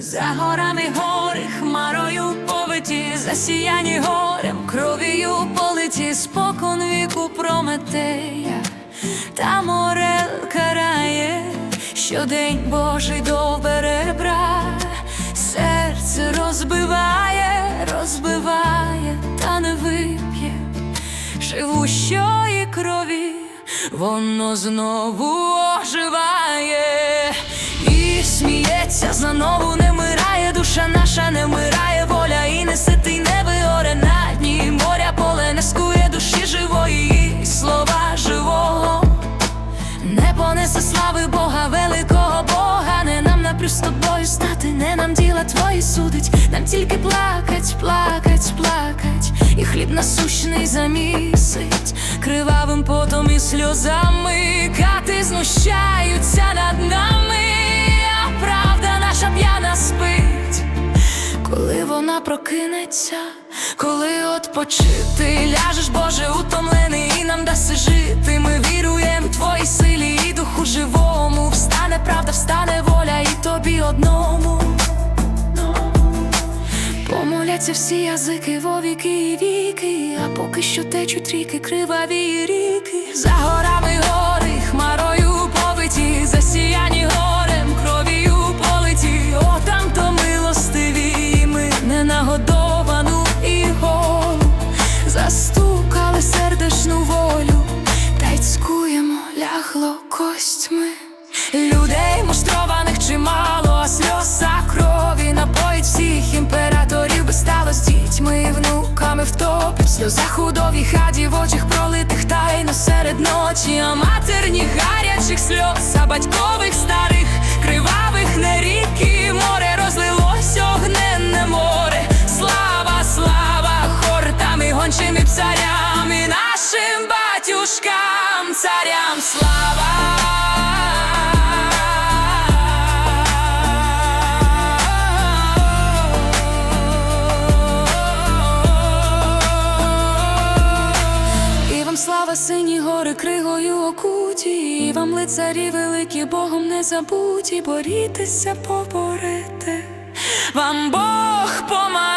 За горами гори, хмарою повиті, засіяні горем, кров'ю политі, спокон віку Прометея, та морел карає, щодень Божий до беребра, серце розбиває, розбиває, та не вип'є. Живущої крові, воно знову оживає твої судить, нам тільки плакать, плакать, плакать, і хліб насущний замісить, кривавим потом і сльозами, кати знущаються над нами, а правда наша п'яна спить. Коли вона прокинеться, коли отпочити, ляжеш, Боже, утомлений і нам даси жити. Ми віруємо в твоїй силі і духу живому. Встане правда, встане воля і тобі одному. Помоляться всі язики во віки і віки, а поки що течуть ріки, криваві ріки. За горами гори, хмарою повиті, засіяні горем, кров'ю политі. О, там то милостиві, ми не нагодовану і голу застукали сердешну волю, та й цькуємо, лягло костьми. Людей муштрованих чимало, а сльоза крові втопить. В сльозах хаді в очах пролитих тайно серед ночі, а матерні гарячих сльоз, а батькових старих, кривавих не ріки, море розлилось огненне море. Слава, слава хортам і гончим і псарям, і нашим батюшкам, царям слава. Сині гори кригою окуті, і вам лицарі великі, Богом не забуті, борітеся, поборете, вам Бог помагає.